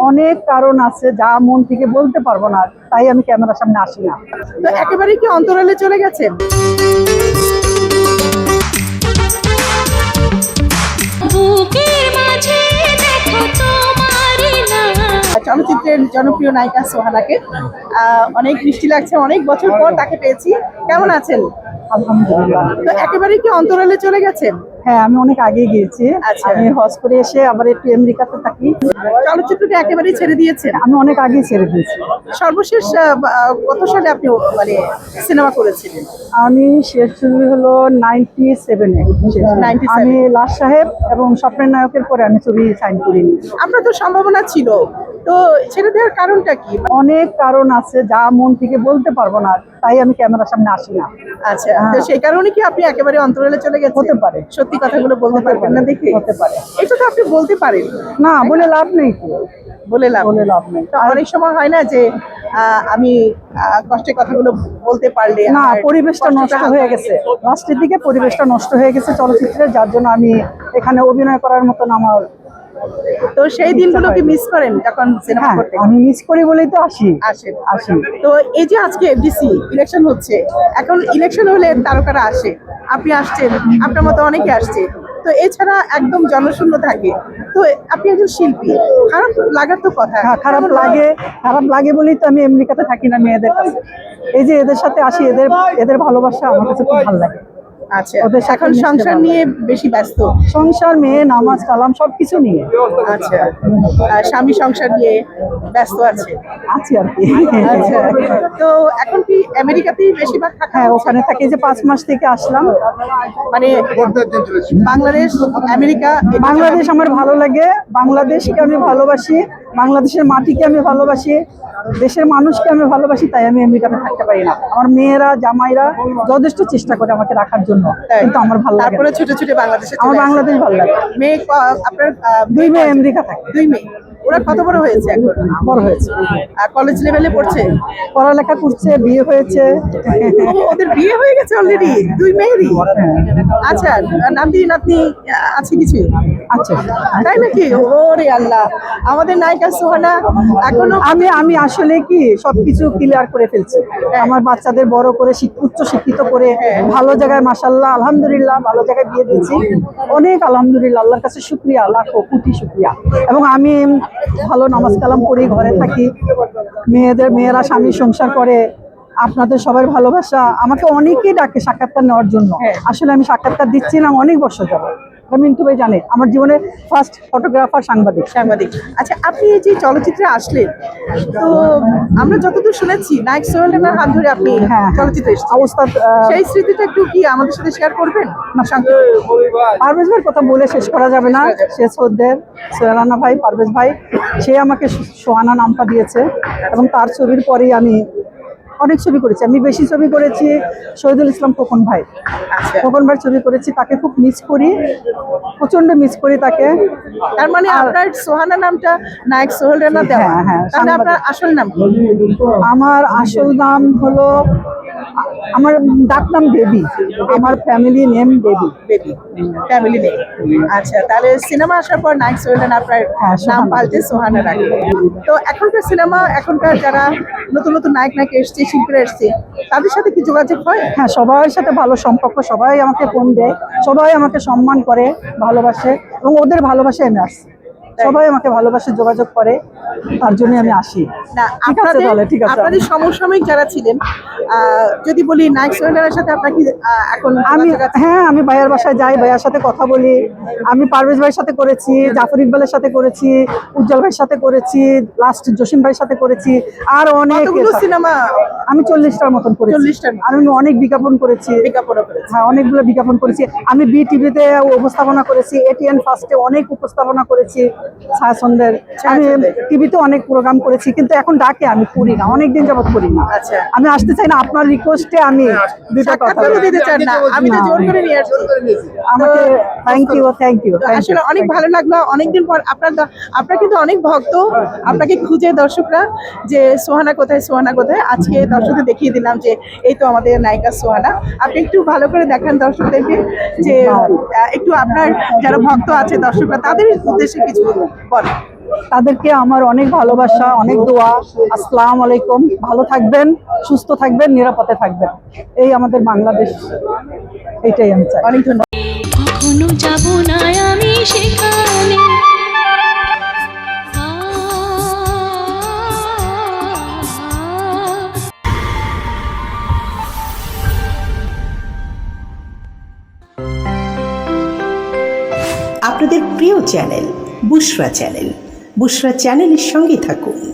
অনেক কারণ আছে যা মন থেকে বলতে পারব না তাই আমি ক্যামেরার সামনে আসি না। তো একেবারে কি অন্তরালে চলে না চলচ্চিত্রের জনপ্রিয় নায়িকা সোহানাকে অনেক মিষ্টি লাগছে অনেক বছর পর তাকে পেয়েছি। কেমন আছেন? আলহামদুলিল্লাহ। তো একেবারে কি অন্তরালে চলে গেছেন হ্যাঁ আমি অনেক আগে গিয়েছি। আচ্ছা। আমি হজ করে এসে আবার একটু আমেরিকাতে থাকি। চলচ্চিত্রকে একেবারেই ছেড়ে দিয়েছেন? আমি অনেক আগেই ছেড়ে দিয়েছি। সর্বশেষ কত সালে আপনি মানে সিনেমা করেছিলেন? আমি শেষ ছবি হলো নাইনটি সেভেনে 97 আমি লাশ সাহেব এবং স্বপ্নের নায়কের পরে আমি ছবি সাইন করিনি। আপনার তো সম্ভাবনা ছিল তো ছেড়ে দেওয়ার কারণটা কি? অনেক কারণ আছে যা মন থেকে বলতে পারব না তাই আমি ক্যামেরার সামনে আসি না। আচ্ছা তো সেই কারণে কি আপনি একেবারে অন্তরালে চলে গেছেন? হতে পারে। সত্যি কথাগুলো বলতে পারবেন না দেখে। হতে পারে। এটা তো আপনি বলতে পারেন। না বলে লাভ নেই তো। বলে লাভ বলে লাভ নেই। তো অনেক সময় হয় না যে আমি কষ্টের কথাগুলো বলতে পারলে না পরিবেশটা নষ্ট হয়ে গেছে। লাস্টের দিকে পরিবেশটা নষ্ট হয়ে গেছে চলচ্চিত্রে যার জন্য আমি এখানে অভিনয় করার মতন আমার তো সেই দিনগুলো কি মিস করেন যখন সিনেমা হ্যাঁ করতে? আমি মিস করি বলেই তো আসি। আসেন আসি। তো এই যে আজকে এফডিসি ইলেকশন হচ্ছে এখন ইলেকশন হলে তারকারা আসে আপনি আসছেন আপনার মতো অনেকে আসছে। তো এছাড়া একদম জনশূন্য থাকে। তো আপনি একজন শিল্পী খারাপ লাগার তো কথা। হ্যাঁ খারাপ লাগে খারাপ লাগে বলেই তো আমি আমেরিকাতে থাকি না মেয়েদের কাছে। এই যে এদের সাথে আসি এদের এদের ভালোবাসা আমার কাছে খুব ভালো লাগে। আচ্ছা ওদের এখন সংসার নিয়ে বেশি ব্যস্ত। সংসার মেয়ে নামাজ কালাম সবকিছু নিয়ে। আচ্ছা। স্বামী সংসার নিয়ে ব্যস্ত আছে। আছি আর কি। আচ্ছা। তো এখন কি আমেরিকাতেই বেশিরভাগ থাকা হ্যাঁ ওখানে থাকি যে পাঁচ মাস থেকে আসলাম। মানে বাংলাদেশ আমেরিকা বাংলাদেশ আমার ভালো লাগে। বাংলাদেশকে আমি ভালোবাসি। বাংলাদেশের মাটিকে আমি ভালোবাসি দেশের মানুষকে আমি ভালোবাসি তাই আমি আমেরিকাতে থাকতে পারি না। আমার মেয়েরা জামাইরা যথেষ্ট চেষ্টা করে আমাকে রাখার জন্য কিন্তু আমার ভালো লাগে তারপরে। ছোট ছোট বাংলাদেশে আমার বাংলাদেশ ভালো লাগে মেয়ে আপনার দুই মেয়ে আমেরিকা থাকে। দুই মেয়ে? ওরা কত বড় হয়েছে এখন? বড় হয়েছে। আর কলেজ লেভেলে পড়ছে? পড়ালেখা করছে বিয়ে হয়েছে। ওদের বিয়ে হয়ে গেছে অলরেডি দুই মেয়েরই? আচ্ছা নাতি নাতনি আছে কিছু? আচ্ছা তাই নাকি? ওরে আল্লাহ। আমাদের নায়িকা সোহানা এখনও আমি আমি আসলে কি সবকিছু ক্লিয়ার করে ফেলছি। আমার বাচ্চাদের বড় করে উচ্চ শিক্ষিত করে ভালো জায়গায় মাসাল্লাহ আলহামদুলিল্লাহ ভালো জায়গায় বিয়ে দিয়েছি। অনেক আলহামদুলিল্লাহ আল্লাহর কাছে শুক্রিয়া লাখো কোটি শুক্রিয়া। এবং আমি ভালো নামাজ কালাম করি ঘরে থাকি। মেয়েদের মেয়েরা স্বামী সংসার করে আপনাদের সবার ভালোবাসা। আমাকে অনেকেই ডাকে সাক্ষাৎকার নেওয়ার জন্য। হ্যাঁ। আসলে আমি সাক্ষাৎকার দিচ্ছিলাম না অনেক বছর যাব মিন্টু ভাই জানে আমার জীবনে ফার্স্ট ফটোগ্রাফার সাংবাদিক। সাংবাদিক। আচ্ছা আপনি এই যে চলচ্চিত্রে আসলেন তো আমরা যতদূর শুনেছি নায়ক সোহেল রানার হাত ধরে আপনি হ্যাঁ চলচ্চিত্রে অবস্থা সেই স্মৃতিটা একটু কি আমাদের সাথে শেয়ার করবেন? পারভেজ ভাইয়ের কথা বলে শেষ করা যাবে না। সে সদ্দের সোহেলানা ভাই পারভেজ ভাই। সে আমাকে সোহানা নামটা দিয়েছে এবং তার ছবির পরেই আমি অনেক ছবি করেছি। আমি বেশি ছবি করেছি শহীদুল ইসলাম খোকন ভাই। আচ্ছা। খোকন ভাই ছবি করেছি তাকে খুব মিস করি। প্রচণ্ড মিস করি তাকে। তার মানে আপনার সোহানা নামটা নায়ক সোহেল রানা দেওয়া। হ্যাঁ, হ্যাঁ, তাহলে আপনার আসল নাম আমার আসল নাম হলো আমার ডাক নাম বেবি। আমার family name baby. Baby. Family নেই আচ্ছা তাহলে সিনেমা আসার পর নায়ক সোহেল রানা আপনার হ্যাঁ, নাম। পাল্টে সোহানা রাখে তো এখনকার সিনেমা এখনকার যারা নতুন নতুন নায়ক নায়ক এসছে শিল্পীরা এসছি। তাদের সাথে কি যোগাযোগ হয়? হ্যাঁ সবার সাথে ভালো সম্পর্ক সবাই আমাকে ফোন দেয় সবাই আমাকে সম্মান করে ভালোবাসে এবং ওদের ভালোবাসায় আমি সবাই আমাকে ভালোবাসে যোগাযোগ করে। তার জন্য আমি আসি। ঠিক আছে তাহলে ঠিক আছে। আপনাদের সমসাময়িক যারা ছিলেন যদি বলি সোহেল রানার সাথে আপনার কি এখন আমি হ্যাঁ আমি ভাইয়ার বাসায় যাই ভাইয়ার সাথে কথা বলি। আমি পারভেজ ভাইয়ের সাথে করেছি জাফর ইকবালের সাথে করেছি উজ্জ্বল ভাইয়ের সাথে করেছি লাস্ট জসিম ভাইয়ের সাথে করেছি আর অনেক সিনেমা? আমি চল্লিশটার মতন করেছি। 40 টার। আমি অনেক বিজ্ঞাপন করেছি। বিজ্ঞাপন করেছে। হ্যাঁ অনেকগুলো বিজ্ঞাপন করেছি। আমি বি টিভিতে উপস্থাপনা করেছি এটিএন ফার্স্টে অনেক উপস্থাপনা করেছি ছায়াছন্দের আমি টিভিতে অনেক প্রোগ্রাম করেছি কিন্তু এখন ডাকে আমি করি না অনেক দিন যাবত করি না। আচ্ছা। আমি আসতে চাই না আপনার রিকোয়েস্টে আমি দুইটা কথা সাক্ষাৎকারও দিতে চান না আমি তো জোর করে নিয়ে আসছি আমাকে থ্যাংক ইউ থ্যাংক ইউ আসলে অনেক ভালো লাগল অনেকদিন পর আপনার আপনার কিন্তু অনেক ভক্ত আপনাকে খুঁজে দর্শকরা যে সোহানা কোথায় সোহানা কোথায়? আজকে দর্শকদের দেখিয়ে দিলাম যে এই তো আমাদের নায়িকা সোহানা। আপনি একটু ভালো করে দেখান দর্শকদেরকে যে আহ, একটু আপনার যারা ভক্ত আছে দর্শকরা তাদের উদ্দেশ্যে কিছু বলেন। তাদেরকে আমার অনেক ভালোবাসা অনেক দোয়া। আসসালাম আলাইকুম। ভালো থাকবেন সুস্থ থাকবেন নিরাপদে থাকবেন। এই আমাদের বাংলাদেশ। এইটাই আমি চাই। অনেক ধন্যবাদ। কখনো যাব না আমি সেখানে। আপনাদের প্রিয় চ্যানেল বুশরা চ্যানেল। বুশরা চ্যানেলের সঙ্গে থাকুন।